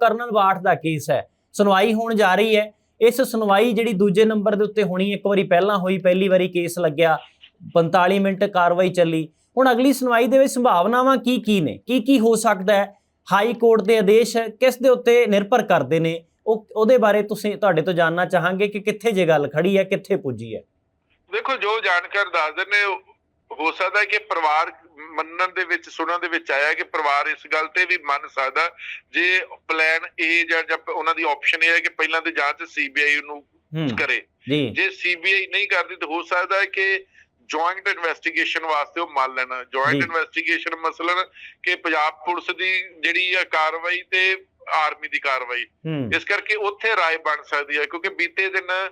Colonel Bath ਦਾ case ਹੈ। ਸੁਣਵਾਈ ਹੋਣ ਜਾ ਰਹੀ ਹੈ। ਇਸ ਸੁਣਵਾਈ ਜਿਹੜੀ ਦੂਜੇ ਨੰਬਰ ਦੇ ਉੱਤੇ ਹੋਣੀ, ਇੱਕ ਵਾਰੀ ਪਹਿਲਾਂ ਹੋਈ, ਪਹਿਲੀ ਵਾਰੀ ਕੇਸ ਲੱਗਿਆ 45 ਮਿੰਟ ਕਾਰਵਾਈ ਚੱਲੀ। ਹੁਣ ਅਗਲੀ ਸੁਣਵਾਈ ਦੇ ਵਿੱਚ ਸੰਭਾਵਨਾਵਾਂ ਕੀ ਕੀ ਨੇ? ਕੀ ਕੀ ਹੋ ਸਕਦਾ ਹੈ? ਹਾਈ ਕੋਰਟ ਦੇ ਆਦੇਸ਼ ਕਿਸ ਦੇ ਉੱਤੇ ਨਿਰਭਰ ਕਰਦੇ ਨੇ? ਉਹ, ਉਹਦੇ ਬਾਰੇ ਤੁਸੀਂ, ਤੁਹਾਡੇ ਤੋਂ ਜਾਣਨਾ ਚਾਹਾਂਗੇ ਕਿ ਕਿੱਥੇ ਜੇ ਗੱਲ ਖੜੀ ਹੈ, ਕਿੱਥੇ ਪੁੱਜੀ ਹੈ। ਦੇਖੋ, ਜੋ ਜਾਣਕਾਰ ਦੱਸਦੇ ਨੇ, ਹੋ ਸਕਦਾ ਹੈ ਕਿ ਪਰਿਵਾਰ ਮੰਨਣ ਦੇ ਵਿੱਚ ਸੁਣਨ ਦੇ ਵਿੱਚ ਆਇਆ ਕਿ ਪਰਿਵਾਰ ਇਸ ਗੱਲ ਤੇ ਵੀ ਮੰਨ ਸਕਦਾ ਜੇ ਪਲਾਨ ਏ ਜਾਂ ਉਹਨਾਂ ਦੀ ਆਪਸ਼ਨ ਇਹ ਹੈ ਕਿ ਪਹਿਲਾਂ ਤੇ ਜਾਂਚ ਸੀਬੀਆਈ ਨੂੰ ਕਰੇ। ਜੀ। ਸੀਬੀਆਈ ਨਹੀਂ ਕਰਦੀ ਤਾਂ ਹੋ ਸਕਦਾ ਹੈ ਕਿ ਜੁਆਇੰਟ ਇਨਵੈਸਟੀਗੇਸ਼ਨ ਵਾਸਤੇ ਉਹ ਮੰਨ ਲੈਣਾ। ਜੁਆਇੰਟ ਇਨਵੈਸਟੀਗੇਸ਼ਨ ਮਸਲਨ ਕਿ ਪੰਜਾਬ ਪੁਲਿਸ ਦੀ ਜਿਹੜੀ ਹੈ ਕਾਰਵਾਈ ਤੇ ਆਰਮੀ ਦੀ ਕਾਰਵਾਈ। ਇਸ ਕਰਕੇ ਉੱਥੇ ਰਾਏ ਬਣ ਸਕਦੀ ਹੈ ਕਿਉਂਕਿ ਬੀਤੇ ਦਿਨ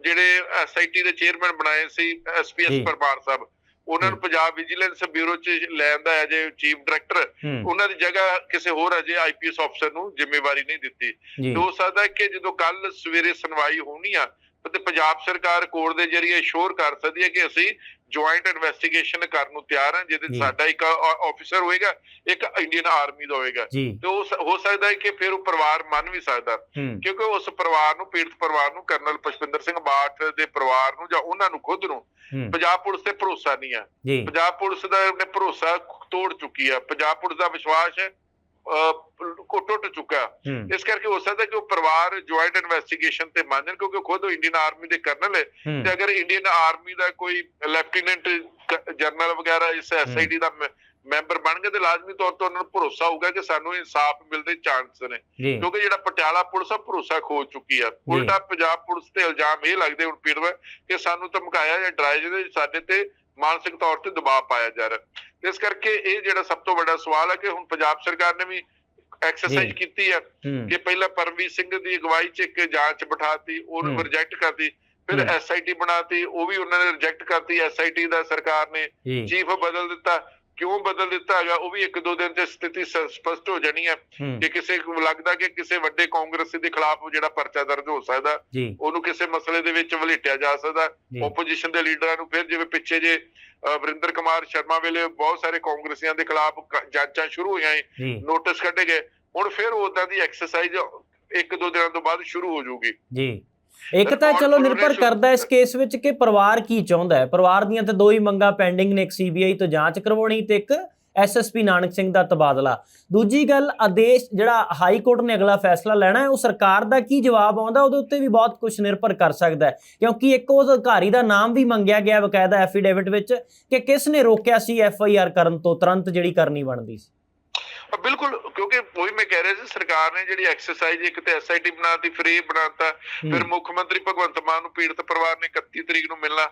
ਜਿਹੜੇ ਐਸਆਈਟੀ ਦੇ ਚੇਅਰਮੈਨ ਬਣਾਏ ਸੀ। ਐਸਪੀਐਸ ਪਰਮਾਰ ਸਾਹਿਬ। ਉਹਨਾਂ ਨੂੰ। ਪੰਜਾਬ ਵਿਜੀਲੈਂਸ ਬਿਊਰੋ ਚ ਲੈਂਦਾ ਹੈ ਜੇ ਚੀਫ ਡਾਇਰੈਕਟਰ ਉਹਨਾਂ ਦੀ ਜਗ੍ਹਾ ਕਿਸੇ ਹੋਰ ਅਜੇ ਆਈਪੀਐਸ ਅਫਸਰ ਨੂੰ ਜ਼ਿੰਮੇਵਾਰੀ ਨਹੀਂ ਦਿੱਤੀ। ਹੋ ਸਕਦਾ ਕਿ ਜਦੋਂ ਕੱਲ ਸਵੇਰੇ ਸੁਣਵਾਈ ਹੋਣੀ ਆ ਤੇ ਪੰਜਾਬ ਸਰਕਾਰ ਕੋਰਟ ਦੇ ਜਰੀਏ ਸ਼ੋਰ ਕਰ ਸਕਦੀ ਹੈ ਕਿ ਅਸੀਂ ਜੁਆਇੰਟ ਇਨਵੈਸਟੀਗੇਸ਼ਨ ਕਰਨ ਨੂੰ ਤਿਆਰ ਹਾਂ ਜਿਹਦੇ। ਸਾਡਾ ਇੱਕ ਆਫੀਸਰ ਹੋਏਗਾ ਇੱਕ ਇੰਡੀਅਨ ਆਰਮੀ ਦਾ ਹੋਏਗਾ। ਤੇ ਉਹ ਹੋ ਸਕਦਾ ਹੈ ਕਿ ਫਿਰ ਉਹ ਪਰਿਵਾਰ ਮੰਨ ਵੀ ਸਕਦਾ। ਹੂੰ। ਕਿਉਂਕਿ ਉਸ ਪਰਿਵਾਰ ਨੂੰ ਪੀੜਤ ਪਰਿਵਾਰ ਨੂੰ ਕਰਨਲ ਪੁਸ਼ਪਿੰਦਰ ਸਿੰਘ ਬਾਠ ਦੇ ਪਰਿਵਾਰ ਨੂੰ ਜਾਂ ਉਹਨਾਂ ਨੂੰ ਖੁਦ ਨੂੰ ਹੂੰ। ਪੰਜਾਬ ਪੁਲਿਸ ਤੇ ਭਰੋਸਾ ਨਹੀਂ ਆ ਪੰਜਾਬ ਪੁਲਿਸ ਦਾ ਭਰੋਸਾ ਤੋੜ ਚੁੱਕੀ ਆ ਪੰਜਾਬ ਪੁਲਿਸ ਦਾ ਵਿਸ਼ਵਾਸ ਅਹ, ਕੋ ਟੁੱਟ ਚੁੱਕਾ। ਇਸ ਕਰਕੇ ਹੋ ਸਕਦਾ ਕਿ ਉਹ ਪਰਿਵਾਰ ਜੁਆਇੰਟ ਇਨਵੈਸਟੀਗੇਸ਼ਨ ਤੇ ਮੰਨਣ ਕਿਉਂਕਿ ਖੁਦ ਇੰਡੀਅਨ ਆਰਮੀ ਦੇ ਕਰਨਲ ਹੈ। ਤੇ ਅਗਰ ਇੰਡੀਅਨ ਆਰਮੀ ਦਾ ਕੋਈ ਲੈਫਟੀਨੈਂਟ ਜਨਰਲ ਵਗੈਰਾ ਇਸ ਐਸਆਈਡੀ ਦਾ ਮੈਂਬਰ ਬਣ ਗਏ ਤੇ ਲਾਜ਼ਮੀ ਤੌਰ ਤੇ ਉਹਨਾਂ ਨੂੰ ਭਰੋਸਾ ਹੋਊਗਾ ਕਿ ਸਾਨੂੰ ਇਨਸਾਫ ਮਿਲਦੇ ਚਾਂਸ ਨੇ। ਕਿਉਂਕਿ ਜਿਹੜਾ ਪਟਿਆਲਾ ਪੁਲਿਸ ਆ ਭਰੋਸਾ ਖੋ ਚੁੱਕੀ ਆ। ਉਲਟਾ ਪੰਜਾਬ ਪੁਲਿਸ ਤੇ ਇਲਜ਼ਾਮ ਇਹ ਲੱਗਦੇ ਹੁਣ ਪੀੜਵਾ ਕਿ ਸਾਨੂੰ ਧਮਕਾਇਆ ਜਾਂ ਡਰਾਇਆ ਜਿਹਦੇ ਸਾਡੇ ਤੇ ਮਾਨਸਿਕ ਤੌਰ ਤੇ ਦਬਾਅ ਪਾਇਆ ਜਾ ਰਿਹਾ ਇਸ ਕਰਕੇ ਇਹ ਜਿਹੜਾ ਸਭ ਤੋਂ ਵੱਡਾ ਸਵਾਲ ਹੈ ਕਿ ਹੁਣ ਪੰਜਾਬ ਸਰਕਾਰ ਨੇ ਵੀ ਐਕਸਰਸਾਈਜ਼। ਕੀਤੀ ਹੈ ਕਿ ਪਹਿਲਾਂ ਪਰਮਵੀਰ ਸਿੰਘ ਦੀ ਅਗਵਾਈ 'ਚ ਇੱਕ ਜਾਂਚ ਬਿਠਾਤੀ ਉਹਨੂੰ। ਰਿਜੈਕਟ ਕਰਤੀ ਫਿਰ। ਐਸਆਈਟੀ ਬਣਾਤੀ ਉਹ ਵੀ ਉਹਨਾਂ ਨੇ ਰਿਜੈਕਟ ਕਰਤੀ ਐਸਆਈਟੀ ਦਾ ਸਰਕਾਰ ਨੇ ਚੀਫ ਬਦਲ ਦਿੱਤਾ ਕਿਉਂ ਬਦਲ ਦਿੱਤਾ ਹੈਗਾ? ਉਹ ਵੀ ਇੱਕ ਦੋ ਦਿਨ 'ਚ ਸਥਿਤੀ ਸਪਸ਼ਟ ਹੋ ਜਾਣੀ ਹੈ ਕਿ ਕਿਸੇ ਨੂੰ ਲੱਗਦਾ ਕਿ ਕਿਸੇ ਵੱਡੇ ਕਾਂਗਰਸੀ ਦੇ ਖਿਲਾਫ ਜਿਹੜਾ ਪਰਚਾ ਦਰਜ ਹੋ ਸਕਦਾ ਉਹਨੂੰ ਕਿਸੇ ਮਸਲੇ ਦੇ ਵਿੱਚ ਵਲੇਟਿਆ ਜਾ ਸਕਦਾ। ਆਪੋਜੀਸ਼ਨ ਦੇ ਲੀਡਰਾਂ ਨੂੰ ਫਿਰ ਜਿਵੇਂ ਪਿੱਛੇ ਜੇ ਵਰਿੰਦਰ ਕੁਮਾਰ ਸ਼ਰਮਾ ਵੇਲੇ ਬਹੁਤ ਸਾਰੇ ਕਾਂਗਰਸੀਆਂ ਦੇ ਖਿਲਾਫ ਜਾਂਚਾਂ ਸ਼ੁਰੂ ਹੋਈਆਂ ਨੋਟਿਸ ਕੱਢੇ ਗਏ। ਹੁਣ ਫਿਰ ਉਦਾਂ ਦੀ ਐਕਸਰਸਾਈਜ਼ ਇੱਕ ਦੋ ਦਿਨਾਂ ਤੋਂ ਬਾਅਦ ਸ਼ੁਰੂ ਹੋ ਜਾਊਗੀ। ਜੀ। ਇੱਕ ਤਾਂ ਚਲੋ ਨਿਰਭਰ ਕਰਦਾ ਇਸ ਕੇਸ ਵਿੱਚ ਕਿ ਪਰਿਵਾਰ ਕੀ ਚਾਹੁੰਦਾ ਹੈ। ਪਰਿਵਾਰ ਦੀਆਂ ਤਾਂ ਦੋ ਹੀ ਮੰਗਾਂ ਪੈਂਡਿੰਗ ਨੇ ਇੱਕ ਸੀਬੀਆਈ ਤੋਂ ਜਾਂਚ ਕਰਵਾਉਣੀ ਤੇ ਇੱਕ ਐਸਐਸਪੀ ਨਾਨਕ ਸਿੰਘ ਦਾ ਤਬਾਦਲਾ। ਦੂਜੀ ਗੱਲ ਆਦੇਸ਼ ਜਿਹੜਾ ਹਾਈ ਕੋਰਟ ਨੇ ਅਗਲਾ ਫੈਸਲਾ ਲੈਣਾ ਹੈ ਉਹ ਸਰਕਾਰ ਦਾ ਕੀ ਜਵਾਬ ਆਉਂਦਾ ਉਹਦੇ ਉੱਤੇ ਵੀ ਬਹੁਤ ਕੁਝ ਨਿਰਭਰ ਕਰ ਸਕਦਾ ਹੈ। ਕਿਉਂਕਿ ਇੱਕ ਉਹ ਅਧਿਕਾਰੀ ਦਾ ਨਾਮ ਵੀ ਮੰਗਿਆ ਗਿਆ ਬਕਾਇਦਾ ਐਫੀਡੇਵਿਟ ਵਿੱਚ ਕਿ ਕਿਸ ਨੇ ਰੋਕਿਆ ਸੀ ਐਫਆਈਆਰ ਕਰਨ ਤੋਂ ਤੁਰੰਤ ਜਿਹੜੀ ਕਰਨੀ ਬਣਦੀ ਸੀ। ਬਿਲਕੁਲ ਕਿਉਂਕਿ ਉਹੀ ਮੈਂ ਕਹਿ ਰਿਹਾ ਸੀ ਸਰਕਾਰ ਨੇ ਜਿਹੜੀ ਐਕਸਰਸਾਈਜ਼ ਇੱਕ ਤੇ ਐਸਆਈਟੀ ਬਣਾਤੀ ਫਿਰ ਬਣਾਤਾ ਫਿਰ ਮੁੱਖ ਮੰਤਰੀ ਭਗਵੰਤ ਮਾਨ ਨੂੰ ਪੀੜਤ ਪਰਿਵਾਰ ਨੇ 31 ਤਰੀਕ ਨੂੰ ਮਿਲਣਾ।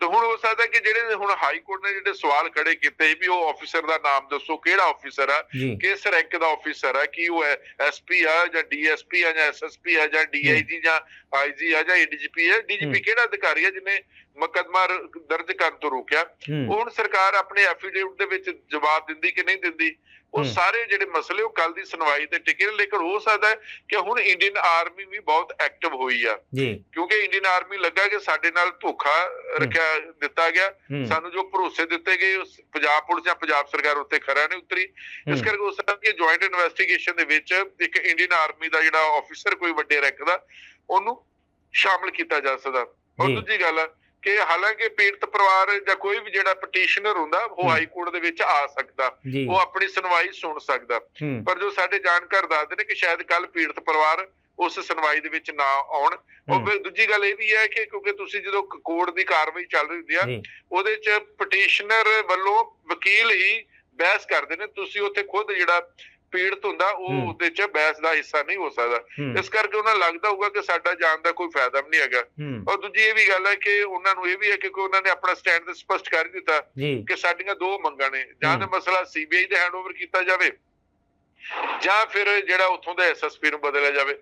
ਤੇ ਹੁਣ ਹੋ ਸਕਦਾ ਕਿ ਜਿਹੜੇ ਹੁਣ ਹਾਈ ਕੋਰਟ ਨੇ ਜਿਹੜੇ ਸਵਾਲ ਖੜੇ ਕੀਤੇ ਸੀ ਵੀ ਉਹ ਆਫੀਸਰ ਦਾ ਨਾਮ ਦੱਸੋ ਕਿਹੜਾ ਆਫੀਸਰ ਆ ਕਿਸ ਰੈਂਕ ਦਾ ਆਫੀਸਰ ਆ ਕੀ ਉਹ ਹੈ ਐਸਪੀ ਆ ਜਾਂ ਡੀਐਸਪੀ ਆ ਜਾਂ ਐਸਐਸਪੀ ਆ ਜਾਂ ਡੀਆਈਜੀ ਜਾਂ ਆਈਜੀ ਆ ਜਾਂ ਏਡੀਜੀਪੀ ਹੂੰ। ਡੀਜੀਪੀ ਕਿਹੜਾ ਅਧਿਕਾਰੀ ਹੈ ਜਿਹਨੇ ਮੁਕੱਦਮਾ ਦਰਜ ਕਰਨ ਤੋਂ ਰੋਕਿਆ। ਹੂੰ। ਹੁਣ ਸਰਕਾਰ ਆਪਣੇ ਐਫੀਡੇਵਿਟ ਦੇ ਵਿੱਚ ਜਵਾਬ ਦਿੰਦੀ ਕਿ ਨਹੀਂ ਦਿੰਦੀ ਉਹ। ਸਾਰੇ ਜਿਹੜੇ ਮਸਲੇ ਉਹ ਕੱਲ ਦੀ ਸੁਣਵਾਈ ਤੇ ਟਿਕੇ ਨੇ। ਲੇਕਿਨ ਹੋ ਸਕਦਾ ਹੈ ਕਿ ਹੁਣ ਇੰਡੀਅਨ ਆਰਮੀ ਵੀ ਬਹੁਤ ਐਕਟਿਵ ਹੋਈ ਆ। ਜੀ। ਕਿਉਂਕਿ ਇੰਡੀਅਨ ਆਰਮੀ ਲੱਗਾ ਕਿ ਸਾਡੇ ਨਾਲ ਧੋਖਾ ਰੱਖਿਆ ਦਿੱਤਾ ਗਿਆ। ਸਾਨੂੰ ਜੋ ਭਰੋਸੇ ਦਿੱਤੇ ਗਏ ਉਸ ਪੰਜਾਬ ਪੁਲਿਸ ਜਾਂ ਪੰਜਾਬ ਸਰਕਾਰ ਉੱਤੇ ਖਰਾ ਨਹੀਂ ਉਤਰੀ। ਇਸ ਕਰਕੇ ਉਸ ਤਰ੍ਹਾਂ ਦੀ ਜੁਆਇੰਟ ਇਨਵੈਸਟੀਗੇਸ਼ਨ ਦੇ ਵਿੱਚ ਇੱਕ ਇੰਡੀਅਨ ਆਰਮੀ ਦਾ ਜਿਹੜਾ ਆਫੀਸਰ ਕੋਈ ਵੱਡੇ ਰੈਂਕ ਦਾ ਉਹਨੂੰ ਸ਼ਾਮਲ ਕੀਤਾ ਜਾ ਸਕਦਾ। ਔਰ। ਦੂਜੀ ਗੱਲ ਆ ਕਿ ਹਾਲਾਂਕਿ ਪੀੜਤ ਪਰਿਵਾਰ ਜਾਂ ਕੋਈ ਵੀ ਜਿਹੜਾ ਪਟੀਸ਼ਨਰ ਹੁੰਦਾ ਉਹ। ਹਾਈ ਕੋਰਟ ਦੇ ਵਿੱਚ ਆ ਸਕਦਾ। ਉਹ ਆਪਣੀ ਸੁਣਵਾਈ ਸੁਣ ਸਕਦਾ। ਪਰ ਜੋ ਸਾਡੇ ਜਾਣਕਾਰ ਦੱਸਦੇ ਨੇ ਕਿ ਸ਼ਾਇਦ ਕੱਲ ਪੀੜਤ ਪਰਿਵਾਰ ਉਸ ਸੁਣਵਾਈ ਦੇ ਵਿੱਚ ਨਾ ਆਉਣ। ਉਹ ਫਿਰ ਦੂਜੀ ਗੱਲ ਇਹ ਵੀ ਹੈ ਕਿ ਕਿਉਂਕਿ ਤੁਸੀਂ ਜਦੋਂ ਕੋਰਟ ਦੀ ਕਾਰਵਾਈ ਚੱਲ ਰਹੀ ਹੁੰਦੀ ਆ ਉਹਦੇ ਚ ਪਟੀਸ਼ਨਰ ਵੱਲੋਂ ਵਕੀਲ ਹੀ ਬਹਿਸ ਕਰਦੇ ਨੇ। ਤੁਸੀਂ ਉੱਥੇ ਖੁਦ ਜਿਹੜਾ ਪੀੜਤ ਹੁੰਦਾ ਉਹ। ਉਹਦੇ ਚ ਬਹਿਸ ਦਾ ਹਿੱਸਾ ਨਹੀਂ ਹੋ ਸਕਦਾ। ਇਸ ਕਰਕੇ ਉਹਨਾਂ ਲੱਗਦਾ ਹੋਊਗਾ ਕਿ ਸਾਡਾ ਜਾਣ ਦਾ ਕੋਈ ਫਾਇਦਾ ਵੀ ਨਹੀਂ ਹੈਗਾ। ਔਰ ਦੂਜੀ ਇਹ ਵੀ ਗੱਲ ਹੈ ਕਿ ਉਹਨਾਂ ਨੂੰ ਇਹ ਵੀ ਹੈ ਕਿ ਕੋਈ ਉਹਨਾਂ ਨੇ ਆਪਣਾ ਸਟੈਂਡ ਤੇ ਸਪਸ਼ਟ ਕਰ ਦਿੱਤਾ ਕਿ ਸਾਡੀਆਂ ਦੋ ਮੰਗਾਂ ਨੇ। ਜਾਂ ਤਾਂ। ਮਸਲਾ ਸੀਬੀਆਈ ਦੇ ਹੈਂਡਓਵਰ ਕੀਤਾ ਜਾਵੇ ਜਾਂ ਫਿਰ ਜਿਹੜਾ ਉੱਥੋਂ ਦਾ ਐਸਐਸਪੀ ਨੂੰ ਬਦਲਿਆ ਜਾਵੇ।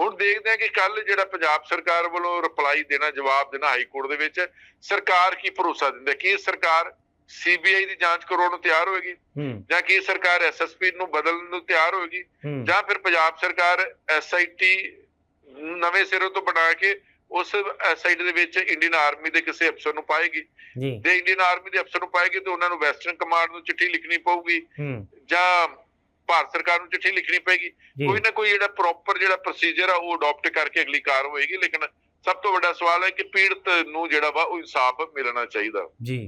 ਹੁਣ ਦੇਖਦੇ ਹਾਂ ਕਿ ਕੱਲ ਜਿਹੜਾ ਪੰਜਾਬ ਸਰਕਾਰ ਵੱਲੋਂ ਰਿਪਲਾਈ ਦੇਣਾ ਜਵਾਬ ਦੇਣਾ ਹਾਈ ਕੋਰਟ ਦੇ ਵਿੱਚ ਸਰਕਾਰ ਕੀ ਭਰੋਸਾ ਦਿੰਦੀ ਕੀ ਸਰਕਾਰ ਸੀਬੀਆਈ ਦੀ ਜਾਂਚ ਕਰਾਉਣ ਨੂੰ ਤਿਆਰ ਹੋਏਗੀ ਜਾਂ ਕੀ ਸਰਕਾਰ ਐਸਐਸਪੀ ਨੂੰ ਬਦਲਣ ਨੂੰ ਤਿਆਰ ਹੋਏਗੀ ਜਾਂ ਫਿਰ ਪੰਜਾਬ ਸਰਕਾਰ ਐਸਆਈਟੀ ਨਵੇਂ ਸਿਰੋਂ ਤੋਂ ਬਣਾ ਕੇ ਉਸ ਐਸਆਈਟੀ ਦੇ ਵਿੱਚ ਇੰਡੀਅਨ ਆਰਮੀ ਦੇ ਕਿਸੇ ਅਫਸਰ ਨੂੰ ਪਾਏਗੀ। ਜੀ। ਇੰਡੀਅਨ ਆਰਮੀ ਦੇ ਅਫਸਰ ਨੂੰ ਪਾਏਗੀ ਤਾਂ ਉਹਨਾਂ ਨੂੰ ਵੈਸਟਰਨ ਕਮਾਂਡ ਨੂੰ ਚਿੱਠੀ ਲਿਖਣੀ ਪਊਗੀ ਜਾਂ ਭਾਰਤ ਸਰਕਾਰ ਨੂੰ ਚਿੱਠੀ ਲਿਖਣੀ ਪਏਗੀ। ਕੋਈ ਨਾ ਕੋਈ ਜਿਹੜਾ ਪ੍ਰੋਪਰ ਜਿਹੜਾ ਪ੍ਰੋਸੀਜਰ ਆ ਉਹ ਅਡਾਪਟ ਕਰਕੇ ਅਗਲੀ ਕਾਰ ਹੋਏਗੀ ਲੇਕਿਨ ਸਭ ਤੋਂ ਵੱਡਾ ਸਵਾਲ ਹੈ ਕਿ ਪੀੜਤ ਨੂੰ ਜਿਹੜਾ ਵਾ ਉਹ ਇਨਸਾਫ ਮਿਲਣਾ ਚਾਹੀਦਾ। ਜੀ।